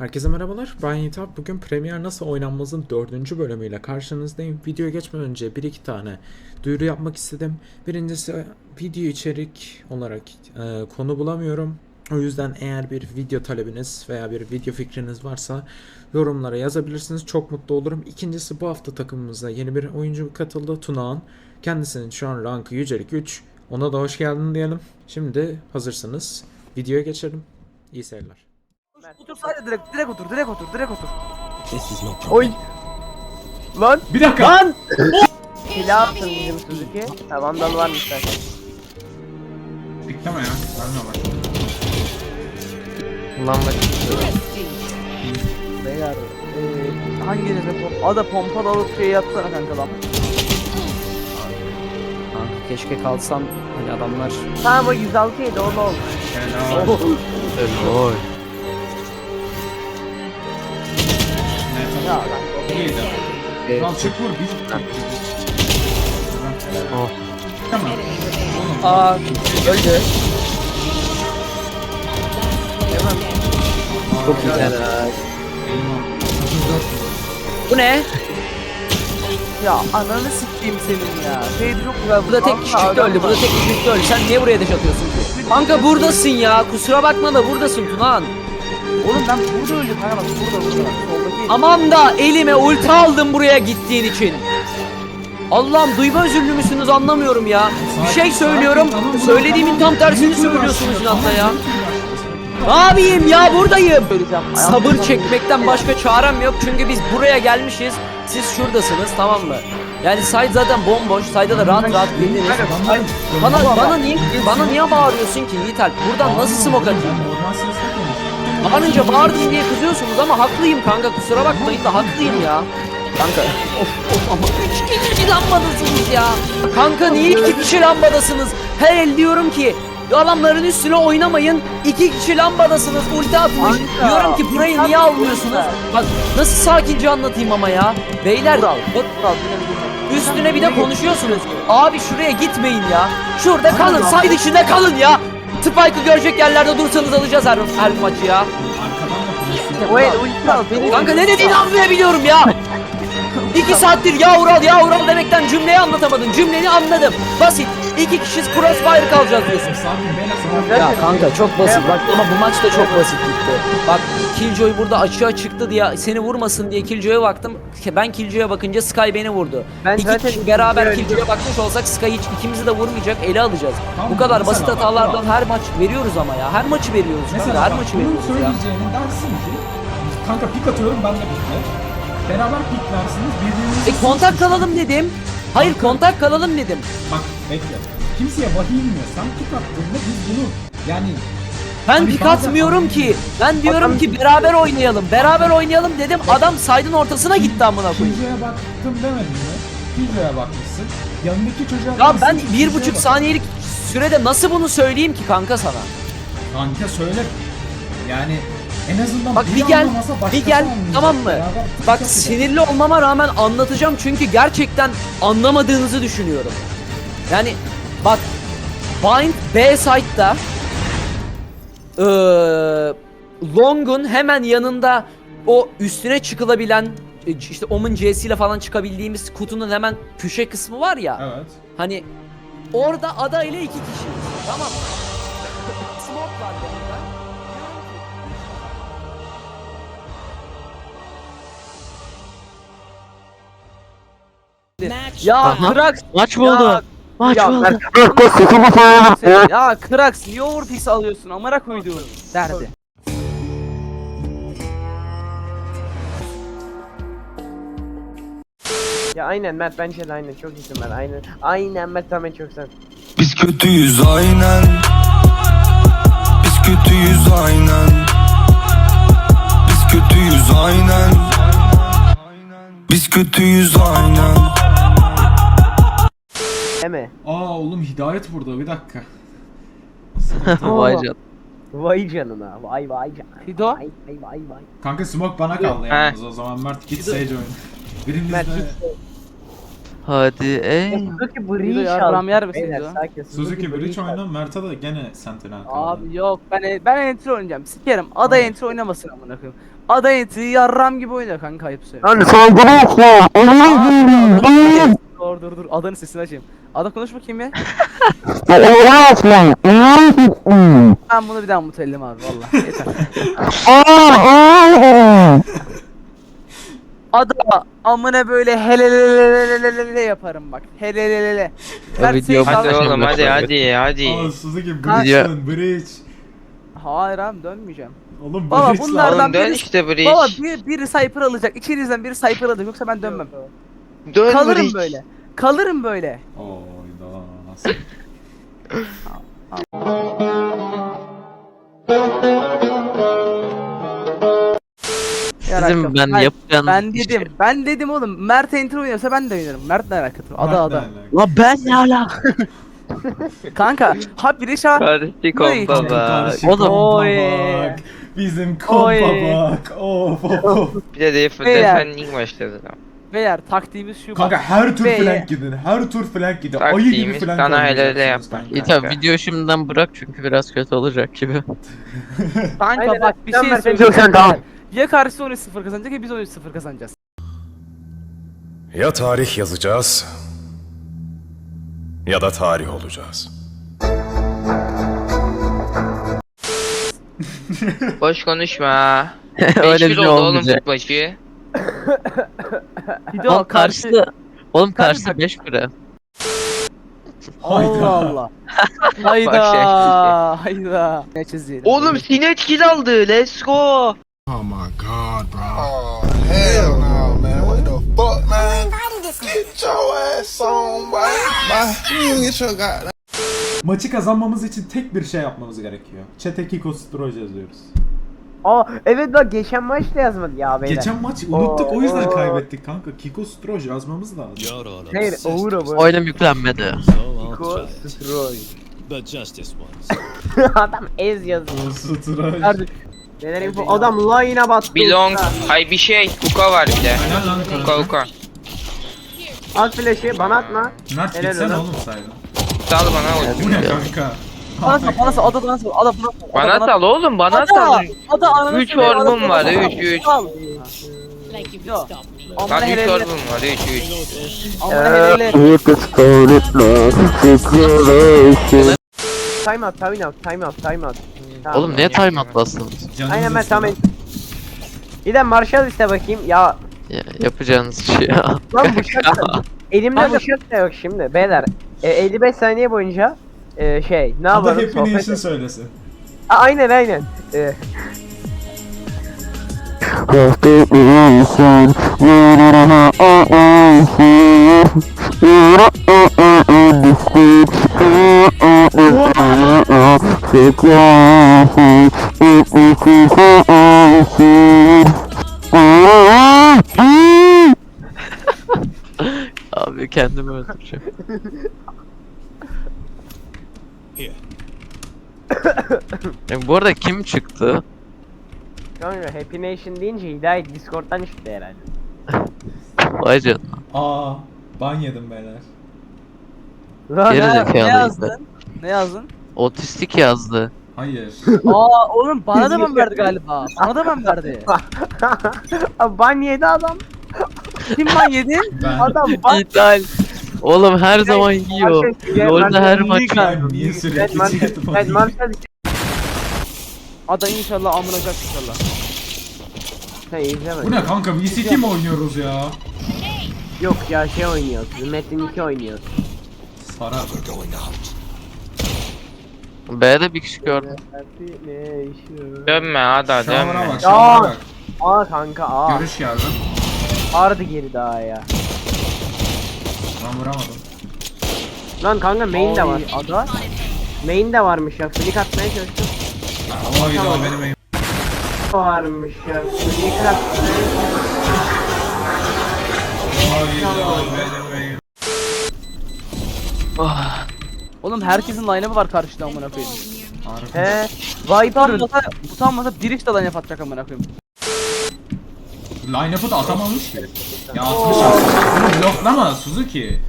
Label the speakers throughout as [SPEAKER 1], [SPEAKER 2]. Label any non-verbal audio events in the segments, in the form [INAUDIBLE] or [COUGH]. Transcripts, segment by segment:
[SPEAKER 1] Herkese merhabalar. Ben Yiğitap. Bugün Premier Nasıl Oynanmaz'ın dördüncü bölümüyle karşınızdayım. Videoya geçmeden önce bir iki tane duyuru yapmak istedim. Birincisi video içerik olarak e, konu bulamıyorum. O yüzden eğer bir video talebiniz veya bir video fikriniz varsa yorumlara yazabilirsiniz. Çok mutlu olurum. İkincisi bu hafta takımımıza yeni bir oyuncu katıldı. Tunağan. Kendisinin şu an rankı yücelik 3. Ona da hoş geldin diyelim. Şimdi hazırsanız videoya geçelim. İyi seyirler.
[SPEAKER 2] Otur sadece direkt direkt otur direkt otur direkt otur.
[SPEAKER 3] This is no problem.
[SPEAKER 2] Oy. Lan.
[SPEAKER 1] Bir dakika.
[SPEAKER 2] Lan. [LAUGHS] Silah attın bizim Suzuki. Ha vandal varmış zaten.
[SPEAKER 1] Bekleme ya. Verme bak.
[SPEAKER 2] Ulan bak. Beyler. Eee hanginize pom Ada pompalı alıp şey yapsana kanka lan.
[SPEAKER 3] Kanka keşke kalsam hani adamlar
[SPEAKER 2] Tamam o 106 ydi o ne oldu?
[SPEAKER 3] Oy.
[SPEAKER 2] Ya lan.
[SPEAKER 1] İyiydi. Al çık vur. Bir.
[SPEAKER 3] Oh.
[SPEAKER 1] Tamam.
[SPEAKER 3] Aa öldü.
[SPEAKER 2] Hemen.
[SPEAKER 3] Çok güzel. Bu ne?
[SPEAKER 2] Ya ananı sikeyim senin ya. Şey çok güzel.
[SPEAKER 3] Bu da tek de öldü. Bu da tek de öldü. Sen niye buraya deş atıyorsun ki? Kanka buradasın ya. Kusura bakma da buradasın Tunan.
[SPEAKER 2] Oğlum ben burada öldüm. Kanka bak burada burada. Soldaki.
[SPEAKER 3] Aman da elime ulti aldım buraya gittiğin için. Allah'ım duyma özürlü müsünüz anlamıyorum ya. Bir şey söylüyorum. Söylediğimin tam tersini söylüyorsunuz inatla ya. Ne yapayım ya buradayım. Sabır çekmekten başka çarem yok çünkü biz buraya gelmişiz. Siz şuradasınız tamam mı? Yani site zaten bomboş. Site'da da rahat rahat bildiniz. Bana bana niye bana niye bağırıyorsun ki Yiğitel? Buradan nasıl smoke atayım? Bağırınca bağırdım diye kızıyorsunuz ama haklıyım kanka kusura bakmayın da haklıyım ya. Kanka of of ama üç kişi lambadasınız ya. Kanka niye iki kişi lambadasınız? Her el diyorum ki adamların üstüne oynamayın. İki kişi lambadasınız. Ulti atmış.
[SPEAKER 2] Kanka,
[SPEAKER 3] Diyorum ki burayı niye almıyorsunuz? Bak nasıl sakince anlatayım ama ya. Beyler
[SPEAKER 2] Vural.
[SPEAKER 3] bak
[SPEAKER 2] benim-
[SPEAKER 3] Üstüne bir de konuşuyorsunuz. Abi şuraya gitmeyin ya. Şurada kalın, say dışında kalın ya. Spike'ı görecek yerlerde dursanız alacağız her, her maçı ya.
[SPEAKER 2] O el ulti al. Beni
[SPEAKER 3] Kanka ne dediğini anlayabiliyorum ya. [LAUGHS] İki saattir ya Ural ya Ural demekten cümleyi anlatamadın. Cümleni anladım. Basit. İki kişi crossfire kalacağız diyorsun. Ya kanka çok basit bak ama bu maç da çok basit gitti. Bak Killjoy burada açığa çıktı diye seni vurmasın diye Killjoy'a baktım. Ben Killjoy'a bakınca Sky beni vurdu.
[SPEAKER 2] Ben
[SPEAKER 3] İki
[SPEAKER 2] zaten
[SPEAKER 3] kişi beraber Killjoy'a bakmış olsak Sky hiç ikimizi de vurmayacak ele alacağız. bu kadar basit hatalardan her maç veriyoruz ama ya. Her maçı veriyoruz kanka
[SPEAKER 4] Mesela
[SPEAKER 3] her
[SPEAKER 4] bak,
[SPEAKER 3] maçı veriyoruz ya.
[SPEAKER 4] söyleyeceğini dersin ki kanka pik atıyorum ben de pikle. Beraber piklarsınız birbirinizi...
[SPEAKER 3] E kontak kalalım dedim. Hayır kontak kalalım dedim.
[SPEAKER 4] Bbak bekle. Kimseye vahiy inmiyor. Sen pik attığında biz bunu yani
[SPEAKER 3] Ben
[SPEAKER 4] Hani
[SPEAKER 3] pik atmıyorum ki. Ben diyorum ki beraber oynayalım. Beraber oynayalım dedim. Adam saydın ortasına gitti amına koyayım.
[SPEAKER 4] Killjoy'a baktım demedin mi? Killjoy'a bakmışsın. Yanındaki çocuğa
[SPEAKER 3] Ya ben bir buçuk saniyelik sürede nasıl bunu söyleyeyim ki kanka sana?
[SPEAKER 4] Kanka söyle. Yani en azından
[SPEAKER 3] Bak bir gel, bir gel tamam mı? Bak sinirli olmama rağmen anlatacağım çünkü gerçekten anlamadığınızı düşünüyorum. Yani bak Bind B site'da eee Long'un hemen yanında o üstüne çıkılabilen e, işte Omen C'siyle falan çıkabildiğimiz kutunun hemen köşe kısmı var ya.
[SPEAKER 4] Evet.
[SPEAKER 3] Hani orada ada ile iki kişi. Tamam. Smoke var yanında. Ya Krax
[SPEAKER 2] Maç
[SPEAKER 3] mı oldu?
[SPEAKER 2] Maç ya, oldu. ya Krax niye overpiss alıyorsun? Amına koyduğum derdi. Ya aynen Mert bence de aynen çok iyisin Mert aynen. Aynen Mert tamam çok sen.
[SPEAKER 5] Biz kötüyüz aynen Biz kötüyüz aynen Biz kötüyüz aynen Biz kötüyüz aynen
[SPEAKER 2] Eme.
[SPEAKER 4] Aa oğlum hidayet burada bir dakika. [LAUGHS]
[SPEAKER 2] Vay can. Vay canına. Vay vay canına. Fido. Vay vay vay vay.
[SPEAKER 4] Kanka smoke bana kaldı yalnız o zaman Mert git Sage oyna. Birimiz
[SPEAKER 2] Mert
[SPEAKER 4] de...
[SPEAKER 2] git.
[SPEAKER 6] Hadi ey.
[SPEAKER 2] Suzuki Breach yarram yer ya?
[SPEAKER 7] sakin.
[SPEAKER 1] Suzuki Breach oyna Mert'e de gene Sentinel kaldı.
[SPEAKER 2] Abi yok ben ben entry oynayacağım. Sikerim. Ada entry oynamasın amına koyayım. Ada entry yarram gibi oyna kanka ayıp söyle.
[SPEAKER 5] Yani saldırı
[SPEAKER 2] Dur dur dur adanın sesini açayım. Ada konuş bakayım ya. Ben bunu bir daha mutellim abi valla yeter. Ada amına böyle helelelelelelele yaparım bak. Helelelele. Ben
[SPEAKER 6] video Hadi
[SPEAKER 8] Hadi
[SPEAKER 6] oğlum,
[SPEAKER 8] oğlum hadi hadi hadi.
[SPEAKER 1] Aa Suzuki
[SPEAKER 2] Kanka-
[SPEAKER 1] Breach lan Breach.
[SPEAKER 2] Hayır abi dönmeyeceğim.
[SPEAKER 1] Oğlum
[SPEAKER 2] Baba,
[SPEAKER 1] Breach
[SPEAKER 2] bunlar-
[SPEAKER 1] lan.
[SPEAKER 8] Oğlum dön
[SPEAKER 2] biri-
[SPEAKER 8] işte
[SPEAKER 2] Baba
[SPEAKER 8] Breach.
[SPEAKER 2] bir, biri Cypher alacak. İçinizden biri Cypher alacak yoksa ben dönmem.
[SPEAKER 8] Dön
[SPEAKER 2] Kalırım böyle. Kalırım böyle.
[SPEAKER 1] Oyda.
[SPEAKER 6] Sizin ben yapacağınız
[SPEAKER 2] Ben dedim. Ben dedim oğlum. Mert enter oynuyorsa ben de oynarım. Mert ne alakası var? Ada ada.
[SPEAKER 6] La ben ne alaka? [LAUGHS]
[SPEAKER 2] Kanka. Ha biri şah.
[SPEAKER 8] Karışık
[SPEAKER 2] Burayı-
[SPEAKER 8] kompa bak.
[SPEAKER 6] Oğlum.
[SPEAKER 2] Oy.
[SPEAKER 1] bak. Bizim kompa
[SPEAKER 2] Oy.
[SPEAKER 1] bak. Of of of.
[SPEAKER 8] Bir de
[SPEAKER 2] Beyler.
[SPEAKER 8] defending başladı.
[SPEAKER 2] Beyler taktiğimiz şu.
[SPEAKER 1] Kanka
[SPEAKER 2] bak.
[SPEAKER 1] her tur
[SPEAKER 2] Ve-
[SPEAKER 1] flank gidin. Her tur flank gidin. Ayı gibi
[SPEAKER 8] Taktiğimiz
[SPEAKER 1] flank
[SPEAKER 8] sana helal
[SPEAKER 1] oynayacaksınız
[SPEAKER 8] yapmak.
[SPEAKER 1] kanka.
[SPEAKER 6] İyi tamam video şimdiden bırak çünkü biraz kötü olacak gibi. [LAUGHS]
[SPEAKER 2] Kanka
[SPEAKER 7] Aynen,
[SPEAKER 2] bak bir
[SPEAKER 7] sen
[SPEAKER 2] şey
[SPEAKER 7] enter
[SPEAKER 2] söyleyeceğim.
[SPEAKER 7] tamam.
[SPEAKER 2] Ya karşısı 13-0 kazanacak ya biz 13-0 kazanacağız.
[SPEAKER 9] Ya tarih yazacağız ya da tarih olacağız.
[SPEAKER 8] Boş konuşma. [LAUGHS]
[SPEAKER 6] Öyle
[SPEAKER 8] 5-1
[SPEAKER 6] bir şey
[SPEAKER 8] oldu oğlum
[SPEAKER 6] olmayacak.
[SPEAKER 8] tut
[SPEAKER 2] de
[SPEAKER 6] Oğlum
[SPEAKER 2] karşı.
[SPEAKER 6] Oğlum karşısı 5 bire.
[SPEAKER 2] Allah Allah. [LAUGHS] Hayda.
[SPEAKER 8] Şey.
[SPEAKER 2] Hayda. Ne çizelim?
[SPEAKER 8] Oğlum sinet kill aldı. Let's go.
[SPEAKER 1] Maçı kazanmamız için tek bir şey yapmamız gerekiyor. Chat'e Kiko Stroje yazıyoruz.
[SPEAKER 7] Aa evet bak geçen maç da yazmadı ya beyler.
[SPEAKER 1] Geçen maç unuttuk o yüzden
[SPEAKER 7] Oo.
[SPEAKER 1] kaybettik kanka. Kiko Stroj yazmamız lazım.
[SPEAKER 7] Hayır Oğur bu.
[SPEAKER 6] Oyunum yüklenmedi.
[SPEAKER 7] Kiko Stroy.
[SPEAKER 10] But justice wants. [LAUGHS]
[SPEAKER 7] Adam ez yazıyor.
[SPEAKER 1] O Stroj.
[SPEAKER 2] Nerede?
[SPEAKER 7] Neler info? Adam line'a battı.
[SPEAKER 8] Belong. Ay bir şey. Kuka var bir de.
[SPEAKER 1] Helal lan
[SPEAKER 8] Kuka
[SPEAKER 1] kanka.
[SPEAKER 8] kuka.
[SPEAKER 7] At flash'ı bana atma.
[SPEAKER 1] Mert
[SPEAKER 7] Helal
[SPEAKER 1] gitsene
[SPEAKER 7] lan.
[SPEAKER 1] oğlum sayda.
[SPEAKER 8] Sal bana
[SPEAKER 1] Bu
[SPEAKER 8] oğlum.
[SPEAKER 1] ne kanka?
[SPEAKER 2] Bana sal, bana sal, ada bana sal, ada bana sal.
[SPEAKER 8] Bana sal oğlum bana sal.
[SPEAKER 2] Ada, ada ananı
[SPEAKER 8] Üç
[SPEAKER 2] söyleyeyim,
[SPEAKER 8] orbum
[SPEAKER 2] ada
[SPEAKER 8] var,
[SPEAKER 2] bana sal.
[SPEAKER 8] üç, üç.
[SPEAKER 2] Sal.
[SPEAKER 10] Like you
[SPEAKER 2] Yo.
[SPEAKER 10] could stop me.
[SPEAKER 2] Amına
[SPEAKER 8] Lan 3
[SPEAKER 2] helele.
[SPEAKER 8] orbum var 3 3.
[SPEAKER 2] Amına helele.
[SPEAKER 7] Time out, time out, time out, time out.
[SPEAKER 6] Oğlum niye timeout bastınız?
[SPEAKER 1] Canınızı
[SPEAKER 7] Aynen ben tamam. Bir de Marshall iste bakayım. Ya
[SPEAKER 6] Ya, yapacağınız şey ya.
[SPEAKER 7] lan bıçak da. [LAUGHS] Elimde bıçak da yok şimdi beyler. E, 55 saniye boyunca e, şey ne
[SPEAKER 1] Adı
[SPEAKER 7] yapalım
[SPEAKER 1] Happy
[SPEAKER 7] sohbet
[SPEAKER 1] Nation
[SPEAKER 7] et-
[SPEAKER 1] söylesin.
[SPEAKER 7] A- Aynen aynen. E, [LAUGHS]
[SPEAKER 6] Abi kendimi öldüreceğim. [LAUGHS] Ya, bu arada kim çıktı?
[SPEAKER 7] kanka Happy Nation deyince Hidayet Discord'dan çıktı herhalde.
[SPEAKER 6] Vay canına.
[SPEAKER 1] Aa, ban yedim beyler.
[SPEAKER 7] Lan
[SPEAKER 6] Geri
[SPEAKER 2] Ne, ne yazdın? Ne yazdın?
[SPEAKER 6] Otistik yazdı.
[SPEAKER 1] Hayır. [LAUGHS]
[SPEAKER 2] Aa oğlum bana da ben verdi galiba. Bana da ben verdi. [LAUGHS]
[SPEAKER 7] Abi ban yedi adam.
[SPEAKER 2] Kim ben yedi?
[SPEAKER 1] Ben.
[SPEAKER 7] Adam ban
[SPEAKER 6] İdeal. Oğlum her zaman yiyor.
[SPEAKER 7] Marshall-
[SPEAKER 6] Lol'da her maç
[SPEAKER 1] Ben
[SPEAKER 7] evet
[SPEAKER 1] ban
[SPEAKER 7] Marshall
[SPEAKER 2] Ada inşallah amınacak inşallah.
[SPEAKER 7] Hey izleme.
[SPEAKER 1] Bu ne kanka? VCT mi oynuyoruz ya?
[SPEAKER 7] Yok ya şey oynuyoruz. Metin 2 oynuyoruz.
[SPEAKER 1] Sara.
[SPEAKER 6] B'de bir kişi gördüm.
[SPEAKER 8] Dönme ada
[SPEAKER 1] Şamara
[SPEAKER 8] dönme.
[SPEAKER 1] bak, şamara bak.
[SPEAKER 7] Aa kanka aa.
[SPEAKER 1] Görüş geldi.
[SPEAKER 7] Vardı geri daha ya.
[SPEAKER 1] Ben vuramadım.
[SPEAKER 7] Lan kanka main de var.
[SPEAKER 2] Ada.
[SPEAKER 7] Main de varmış ya. Flick atmaya çalıştım.
[SPEAKER 1] Hayda benim elim.
[SPEAKER 7] Varmış ya. Flick atmaya
[SPEAKER 1] Hayda benim elim.
[SPEAKER 2] Oğlum herkesin line-up'ı var karşıda amına koyayım.
[SPEAKER 7] He. Viper.
[SPEAKER 2] Utanmasa, utanmasa Drift de line-up atacak amına koyayım.
[SPEAKER 1] Line-up'ı da atamamış ki. Ya atmış aslında. Bunu bloklama Suzuki.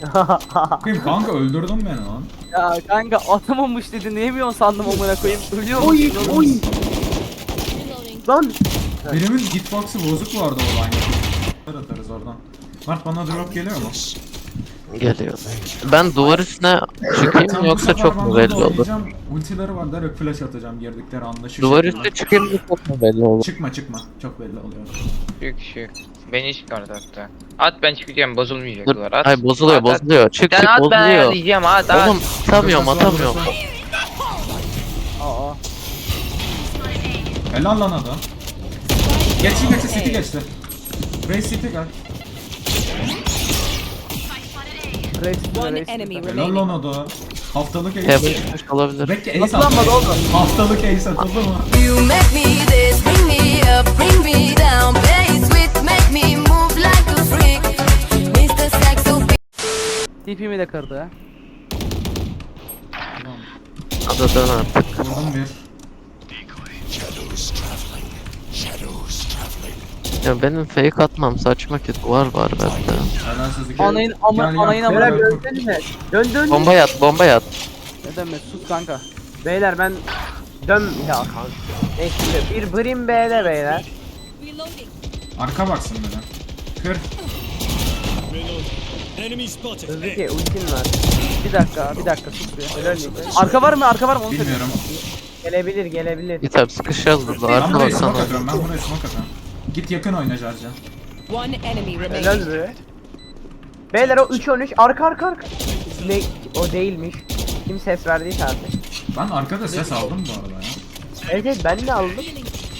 [SPEAKER 1] [LAUGHS] Bakayım kanka öldürdün beni lan.
[SPEAKER 2] Ya kanka atamamış dedin ne yemiyorsun sandım amına koyayım. Ölüyor musun? oğlum?
[SPEAKER 4] Reloading.
[SPEAKER 7] Lan
[SPEAKER 1] Birimin hitbox'ı bozuk vardı o line-up'ı. atarız oradan. Mert bana drop geliyor mu?
[SPEAKER 6] Geliyor. Ben duvar üstüne çıkayım yoksa çok mu belli olur?
[SPEAKER 1] Ultileri var direkt flash atacağım girdikleri anda şu
[SPEAKER 6] Duvar
[SPEAKER 1] şekilde.
[SPEAKER 6] üstü çıkayım mı çok mu belli olur?
[SPEAKER 1] Çıkma çıkma. Çok belli oluyor.
[SPEAKER 8] Çık çık. Beni çıkardı hatta. At ben çıkacağım bozulmayacak
[SPEAKER 6] Dur.
[SPEAKER 8] duvar at.
[SPEAKER 6] Ay bozuluyor
[SPEAKER 8] At, at.
[SPEAKER 6] bozuluyor. Çık
[SPEAKER 8] Sen
[SPEAKER 6] çık
[SPEAKER 8] at ben
[SPEAKER 6] bozuluyor.
[SPEAKER 8] ayarlayacağım at at.
[SPEAKER 6] Oğlum atamıyorum
[SPEAKER 1] Burası var,
[SPEAKER 6] atamıyorum.
[SPEAKER 1] burası.
[SPEAKER 2] Aa.
[SPEAKER 1] Helal lan adam. Geçti geçti city geçti. Race city gel.
[SPEAKER 4] One
[SPEAKER 2] reis.
[SPEAKER 4] enemy
[SPEAKER 1] Helal
[SPEAKER 4] remaining.
[SPEAKER 1] lan ada. Haftalık ace.
[SPEAKER 6] Heaven çıkmış olabilir.
[SPEAKER 1] Bekle ace atıldı.
[SPEAKER 2] oğlum?
[SPEAKER 1] Haftalık ace atıldı mı?
[SPEAKER 11] You make me this, bring me up, bring me down. Play sweet, make me move like a freak. Mr. Saxo
[SPEAKER 2] TP'mi de kırdı
[SPEAKER 6] dön artık.
[SPEAKER 1] Vurdum bir.
[SPEAKER 6] Ya benim fake atmam saçma ki duvar var bende.
[SPEAKER 2] Anayın- ama- anayın amına
[SPEAKER 7] beyler döndün mü? Dön dön.
[SPEAKER 6] Bomba yat bomba yat.
[SPEAKER 2] Ne demek sus kanka.
[SPEAKER 7] Beyler ben dön ya kanka. Neyse bir Brim B'de beyler.
[SPEAKER 1] Arka baksın beni. Kır.
[SPEAKER 4] Reloading. Enemy spotted. A.
[SPEAKER 7] Suzuki ultin var.
[SPEAKER 2] Bir dakika bir dakika sus bir.
[SPEAKER 7] Helal olsun.
[SPEAKER 2] Arka var mı arka var mı onu söyle.
[SPEAKER 1] Bilmiyorum.
[SPEAKER 7] Gelebilir gelebilir.
[SPEAKER 6] Git abi sıkışacağız burada.
[SPEAKER 1] Ben
[SPEAKER 6] Arka
[SPEAKER 1] buraya smoke
[SPEAKER 6] baksana.
[SPEAKER 1] atıyorum. Ben buraya smoke atıyorum. Git yakın oyna Jarca.
[SPEAKER 4] One enemy
[SPEAKER 7] Helal
[SPEAKER 4] remaining.
[SPEAKER 7] be. Beyler o 3 13 arka arka arka. Ne o değilmiş. Kim ses verdiyse artık.
[SPEAKER 1] Ben arkada ses aldım bu arada ya.
[SPEAKER 7] Evet evet ben de aldım.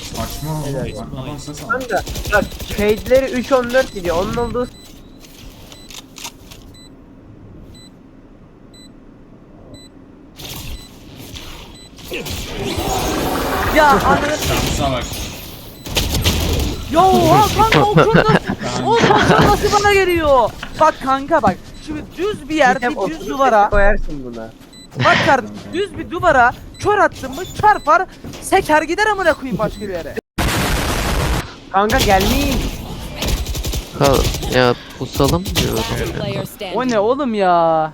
[SPEAKER 1] Saçma oldu. Arkadan ses aldım.
[SPEAKER 7] Kanka bak shade'leri 3 14 gidiyor. Onun olduğu
[SPEAKER 2] Ya ananı
[SPEAKER 1] Şansa bak.
[SPEAKER 2] Yo ha kanka o kör [LAUGHS] nasıl? O nasıl bana geliyor? Bak kanka bak. Şimdi düz bir yer, bir düz duvara.
[SPEAKER 7] koyarsın buna.
[SPEAKER 2] Bak kardeşim düz bir duvara kör attın mı çarpar seker gider amına koyayım başka bir yere.
[SPEAKER 7] Kanka gelmeyin.
[SPEAKER 6] Kal ya pusalım diyorum.
[SPEAKER 2] O ne oğlum ya?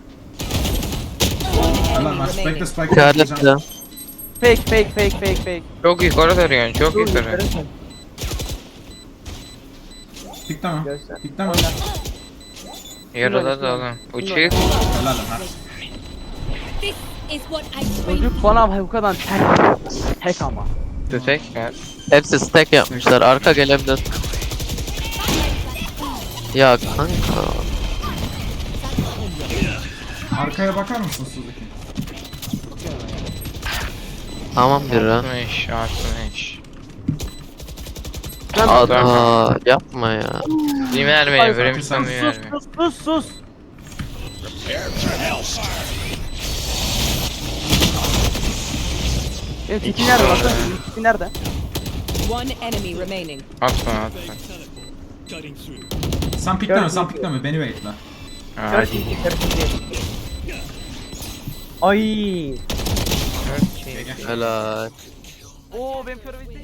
[SPEAKER 1] Atacağım.
[SPEAKER 2] Fake fake fake fake fake.
[SPEAKER 8] Çok yukarı duruyorsun çok yukarı.
[SPEAKER 1] Pikleme.
[SPEAKER 7] Göster.
[SPEAKER 1] Pikleme.
[SPEAKER 8] Yarıladı oğlum. Uçuk.
[SPEAKER 1] Helal lan
[SPEAKER 2] Çocuk bana bu kadar tek tek ama.
[SPEAKER 8] Tütek ya.
[SPEAKER 6] Hepsi stack yapmışlar. Arka gelebilir. Ya kanka.
[SPEAKER 1] Arkaya bakar mısın Suzuki?
[SPEAKER 6] Tamam bir an.
[SPEAKER 8] 60 60.
[SPEAKER 6] Ada yapma ya.
[SPEAKER 8] Mermi,
[SPEAKER 2] Ay,
[SPEAKER 8] bölüm bir
[SPEAKER 2] Sus sus sus sus. Benim tipi nerede bakın? Tipi nerede?
[SPEAKER 4] One enemy remaining.
[SPEAKER 8] Atma atma.
[SPEAKER 1] Sen pikleme, sen pikleme. Beni bekle.
[SPEAKER 8] Hadi.
[SPEAKER 7] Ay.
[SPEAKER 6] Helal.
[SPEAKER 2] Oo benim körü bitti.